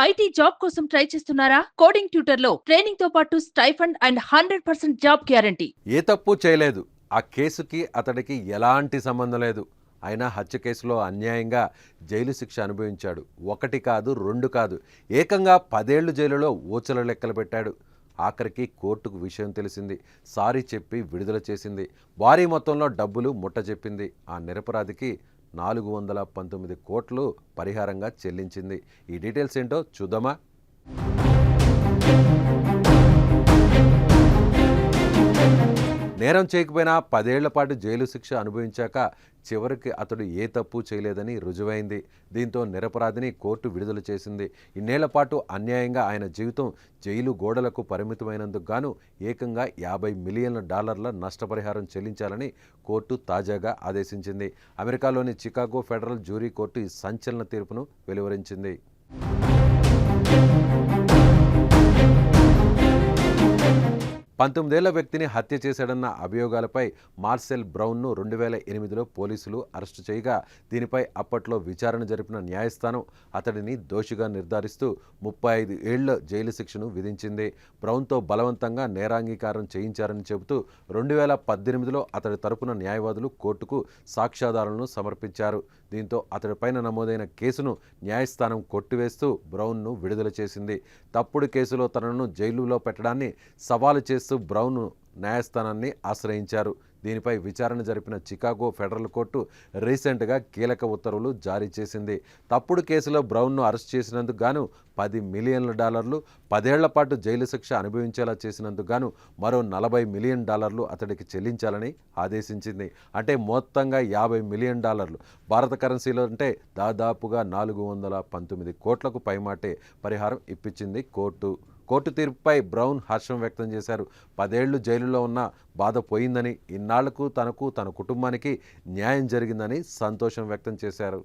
IT job కోసం try చేస్తున్నారా? Coding ట్యూటర్లో ట్రైనింగ్తో పాటు stipend and hundred percent job guarantee. ఏ తప్పు చేయలేదు. ఆ కేసుకి అతడికి ఎలాంటి సంబంధం లేదు. అయినా హత్య కేసులో అన్యాయంగా జైలు శిక్ష అనుభవించాడు. ఒకటి కాదు రెండు కాదు. ఏకంగా పదేళ్ళు జైలులో ఊచల లెక్కలు పెట్టాడు. ఆఖరికి కోర్టుకు విషయం తెలిసింది. సారీ చెప్పి విడుదల చేసింది. భారీ మొత్తంలో డబ్బులు ముట్ట చెప్పింది ఆ నిరపరాధికి నాలుగు వందల పంతొమ్మిది కోట్లు పరిహారంగా చెల్లించింది. ఈ డీటెయిల్స్ ఏంటో చూద్దామా? నేరం చేయకపోయినా పదేళ్ళ పాటు జైలు శిక్ష అనుభవించాక చివరికి అతడు ఏ తప్పు చేయలేదని రుజువైంది. దీంతో నిరపరాధిని కోర్టు విడుదల చేసింది. ఇన్నేళ్ళ పాటు అన్యాయంగా ఆయన జీవితం జైలు గోడలకు పరిమితమైనందుకు గాను ఏకంగా యాభై మిలియన్ల డాలర్ల నష్టపరిహారం చెల్లించాలని కోర్టు తాజాగా ఆదేశించింది. అమెరికాలోని చికాగో ఫెడరల్ జ్యూరీ కోర్టు ఈ సంచలన తీర్పును వెలువరించింది. పంతొమ్మిదేళ్ళ వ్యక్తిని హత్య చేశాడన్న అభియోగాలపై మార్సెల్ బ్రౌన్ను రెండు వేల ఎనిమిదిలో పోలీసులు అరెస్టు చేయగా దీనిపై అప్పట్లో విచారణ జరిపిన న్యాయస్థానం అతడిని దోషిగా నిర్ధారిస్తూ ముప్పై ఐదు ఏళ్ళ జైలు శిక్షను విధించింది. బ్రౌన్తో బలవంతంగా నేరాంగీకారం చేయించారని చెబుతూ రెండు వేల పద్దెనిమిదిలో అతడి తరపున న్యాయవాదులు కోర్టుకు సాక్ష్యాధారాలను సమర్పించారు. దీంతో అతడిపైన నమోదైన కేసును న్యాయస్థానం కొట్టివేస్తూ బ్రౌన్ను విడుదల చేసింది. తప్పుడు కేసులో తనను జైలులో పెట్టడాన్ని సవాలు జస్టిస్ బ్రౌన్ న్యాయస్థానాన్ని ఆశ్రయించారు. దీనిపై విచారణ జరిపిన చికాగో ఫెడరల్ కోర్టు రీసెంట్గా కీలక ఉత్తర్వులు జారీ చేసింది. తప్పుడు కేసులో బ్రౌన్ను అరెస్ట్ చేసినందుకు గాను పది మిలియన్ల డాలర్లు పదేళ్ళ పాటు జైలు శిక్ష అనుభవించేలా చేసినందుకు గాను మరో నలభై మిలియన్ డాలర్లు అతడికి చెల్లించాలని ఆదేశించింది. అంటే మొత్తంగా యాభై మిలియన్ డాలర్లు. భారత కరెన్సీలో అంటే దాదాపుగా నాలుగు వందల పంతొమ్మిది కోట్లకు పైమాటే పరిహారం ఇప్పించింది కోర్టు. కోర్టు తీర్పుపై బ్రౌన్ హర్షం వ్యక్తం చేశారు. పదేళ్ళు జైలులో ఉన్న బాధ పోయిందని ఇన్నాళ్ళకు తనకు తన కుటుంబానికి న్యాయం జరిగిందని సంతోషం వ్యక్తం చేశారు.